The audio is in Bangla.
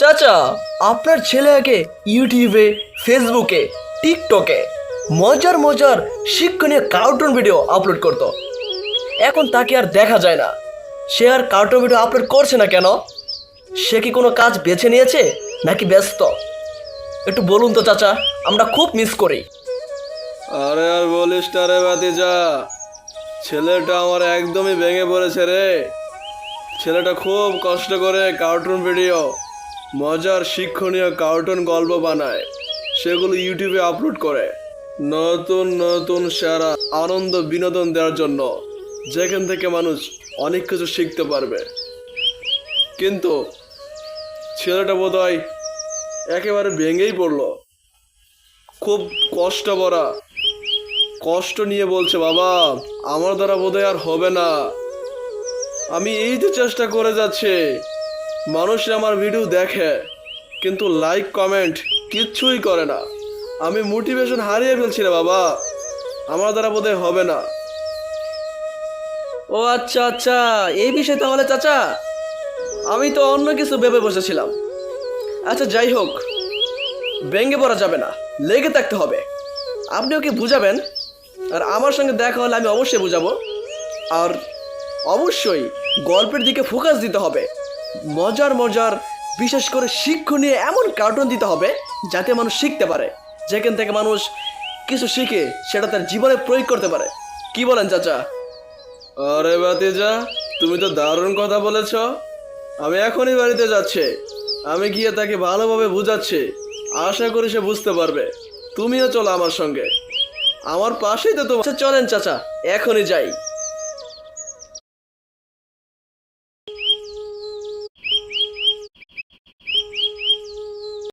চাচা, আপনার ছেলে আগে ইউটিউবে, ফেসবুকে, টিকটকে মজার মজার শিক্ষণীয় কার্টুন ভিডিও আপলোড করতো। এখন তাকে আর দেখা যায় না। সে আর কার্টুন ভিডিও আপলোড করছে না কেন? সে কি কোনো কাজ বেছে নিয়েছে নাকি ব্যস্ত? একটু বলুন তো চাচা, আমরা খুব মিস করি। আরে আর বলিস না রে বাতিজা ছেলেটা আমার একদমই ভেঙে পড়েছে রে। ছেলেটা খুব কষ্ট করে কার্টুন ভিডিও মজার শিক্ষণীয় কার্টুন গল্প বানায়। সেগুলো ইউটিউবে আপলোড করে। নতুন নতুন, সেরা, আনন্দ, বিনোদন দেওয়ার জন্য যেখান থেকে মানুষ অনেক কিছু শিখতে পারবে। কিন্তু ছেলেটা বোধহয় একেবারে ভেঙেই পড়ল। খুব কষ্ট ভরা, কষ্ট নিয়ে বলছে, বাবা, আমার দ্বারা বোধহয় আর হবে না। আমি এই তো চেষ্টা করে যাচ্ছি। মানুষ আমার ভিডিও দেখে, কিন্তু লাইক কমেন্ট কিচ্ছুই করে না। আমি মোটিভেশন হারিয়ে ফেলছি রে বাবা। আমার দ্বারা বোধহয় হবে না। ও আচ্ছা আচ্ছা এই বিষয়ে তাহলে চাচা, আমি তো অন্য কিছু ভেবে বসেছিলাম। আচ্ছা যাই হোক ব্যঙ্গে পড়া যাবে না, লেগে থাকতে হবে। আপনি ওকে বুঝাবেন? আর আমার সঙ্গে দেখা হলে আমি অবশ্যই বুঝাবো। আর অবশ্যই গল্পের দিকে ফোকাস দিতে হবে। মজার মজার বিশেষ করে শিক্ষণীয় এমন কার্টুন দিতে হবে যাতে মানুষ শিখতে পারে। যেখান থেকে মানুষ কিছু শিখে সেটা তার জীবনে প্রয়োগ করতে পারে। কি বলেন চাচা? আরে বাতিজা তুমি তো দারুণ কথা বলেছ। আমি এখনই বাড়িতে যাচ্ছি। আমি গিয়ে তাকে ভালোভাবে বুঝাচ্ছি। আশা করি সে বুঝতে পারবে। তুমিও চলো আমার সঙ্গে। আমার পাশেই তো তোমার আচ্ছা চলেন চাচা এখনই যাই।